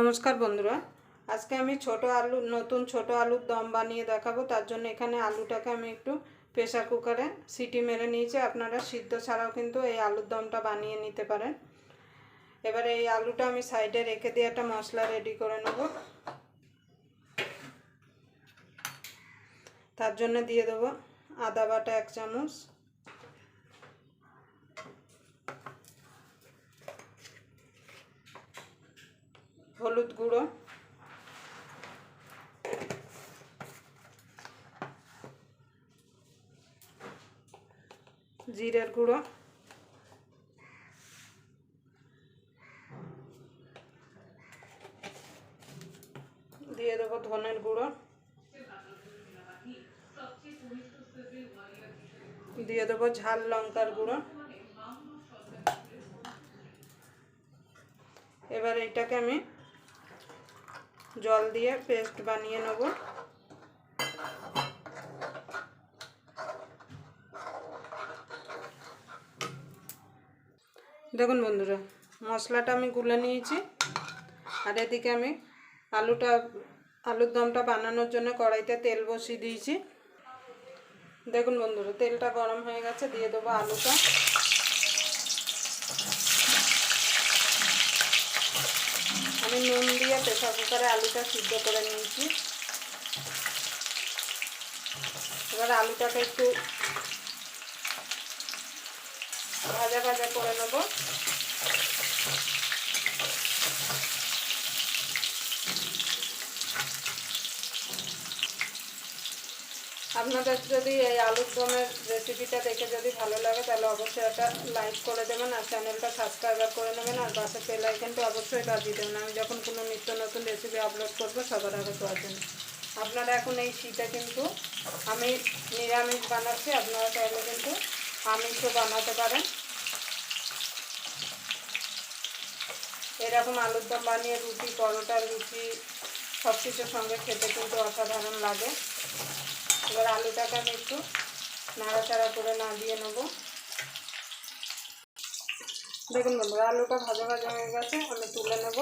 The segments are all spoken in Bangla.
নমস্কার বন্ধুরা, আজকে আমি ছোট আলু, নতুন ছোট আলুর দম বানিয়ে দেখাবো। তার জন্য এখানে আলুটাকে আমি একটু প্রেসার কুকারে সিটি মেরে নিয়েছি। আপনারা সিদ্ধ ছাড়াও কিন্তু এই আলুর দমটা বানিয়ে নিতে পারেন। এবারে এই আলুটা আমি সাইডে রেখে দিয়ে একটা মশলা রেডি করে নেব। তার জন্য দিয়ে দেবো আদা বাটা এক চামচ হলুদ গুঁড়ো। জিরের গুঁড়ো। দিয়ে দেবো ধনের গুঁড়ো। দিয়ে দেবো ঝাল লঙ্কার গুঁড়ো। এবার এটাকে আমি জল দিয়ে পেস্ট বানিয়ে নেব। দেখুন বন্ধুরা, মশলাটা আমি গুলে নিয়েছি। আর এদিকে আমি আলুটা, আলুর দমটা বানানোর জন্য কড়াইতে তেল বসিয়ে দিয়েছি। দেখুন বন্ধুরা, তেলটা গরম হয়ে গেছে, দিয়ে দেবো আলুটা। আমি নুন দিয়ে প্রেসার কুকারে আলুটা সিদ্ধ করে নিয়েছি। এবার আলুটাকে একটু ভাজা ভাজা করে নেব। আপনাদের যদি এই আলুর দমের রেসিপিটা দেখে যদি ভালো লাগে, তাহলে অবশ্যই এটা লাইক করে দেবেন আর চ্যানেলটা সাবস্ক্রাইবার করে নেবেন আর পাশে বেল আইকনটা অবশ্যই বাজিয়ে দেবেন। আমি যখন কোনো নিত্য নতুন রেসিপি আপলোড করব, সবার আগে পাওয়ার জন্য আপনারা এখন এই শীতে কিন্তু আমি নিরামিষ বানাচ্ছি। আপনারা চাইলে কিন্তু আমিষও বানাতে পারেন। এরকম আলুর দম বানিয়ে রুটি, পরোটা, লুচি সব কিছুর সঙ্গে খেতে কিন্তু অসাধারণ লাগে। এবার আলুটাকে আমি একটু নাড়াচাড়া করে না দিয়ে নেব। দেখুন বন্ধুরা, আলুটা ভাজা ভাজা হয়ে গেছে, আমি তুলে নেব।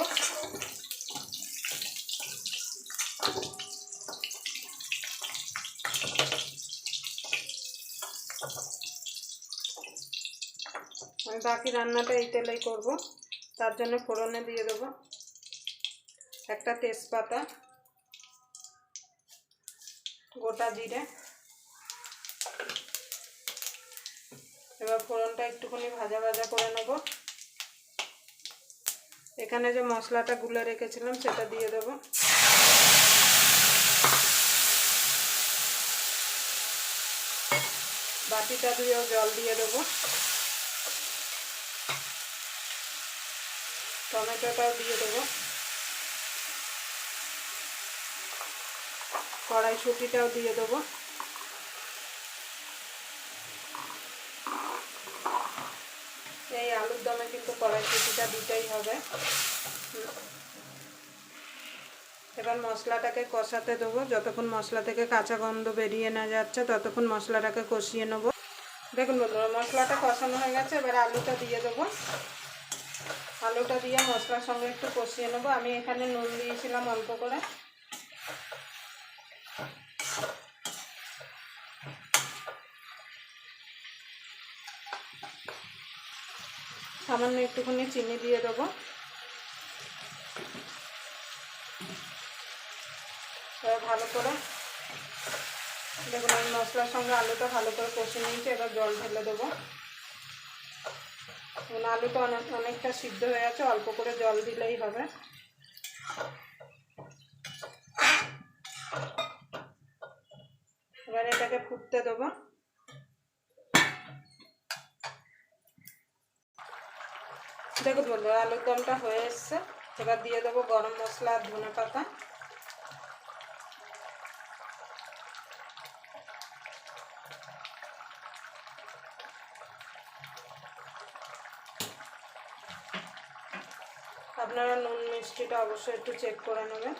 আমি বাকি রান্নাটা এই তেলেই করব, তার জন্য ফোড়নে দিয়ে দেবো। একটা তেজপাতা। গোটা জিরে। এবার ফোড়নটা একটুখানি ভাজা ভাজা করে নেব। এখানে যে মশলাটা গুলে রেখেছিলাম, সেটা দিয়ে দেবো। বাটিটা দিয়েও জল দিয়ে দেবো। টমেটোটাও দিয়ে দেবো। কড়াইশুটিটাও দিয়ে দেবো। এই আলুর দমে কিন্তু কড়াইশুটিটা দিতেই হবে। এবার মশলাটাকে কষাতে দেবো। যতক্ষণ মশলা থেকে কাঁচা গন্ধ বেরিয়ে না যাচ্ছে, ততক্ষণ মশলাটাকে কষিয়ে নেব। দেখুন বন্ধুরা, মশলাটা কষানো হয়ে গেছে, এবার আলুটা দিয়ে দেবো। আলুটা দিয়ে মশলার সঙ্গে একটু কষিয়ে নেব। আমি এখানে নুন দিয়েছিলাম অল্প করে। সামান্য একটুখানি চিনি দিয়ে দেবো। ভালো করে দেখুন, আমি মশলার সঙ্গে আলুটা ভালো করে কষে নিয়েছি, এবার জল ঢেলে দেবো। আলুটা অনেক অনেকটা সিদ্ধ হয়ে আছে অল্প করে জল দিলেই হবে। এবার এটাকে ফুটতে দেবো। দেখুন বন্ধু আলুর দমটা হয়ে এসছে। এবার দিয়ে দেবো গরম মশলা আর ধনে পাতা। আপনারা নুন মিষ্টিটা অবশ্যই একটু চেক করে নেবেন।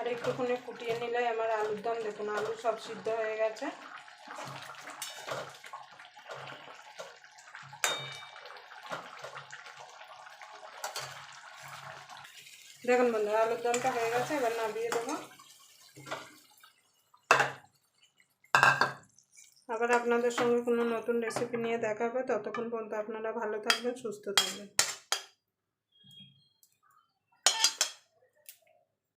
আর একটুখানি ফুটিয়ে নিলে আমার আলুর দম, দেখুন, আলু সব সিদ্ধ হয়ে গেছে। দেখুন বন্ধু আলুর দমটা হয়ে গেছে, এবার নামিয়ে দেবো। আবার আপনাদের সঙ্গে কোনো নতুন রেসিপি নিয়ে দেখা হবে ততক্ষণ পর্যন্ত আপনারা ভালো থাকবেন, সুস্থ থাকবেন।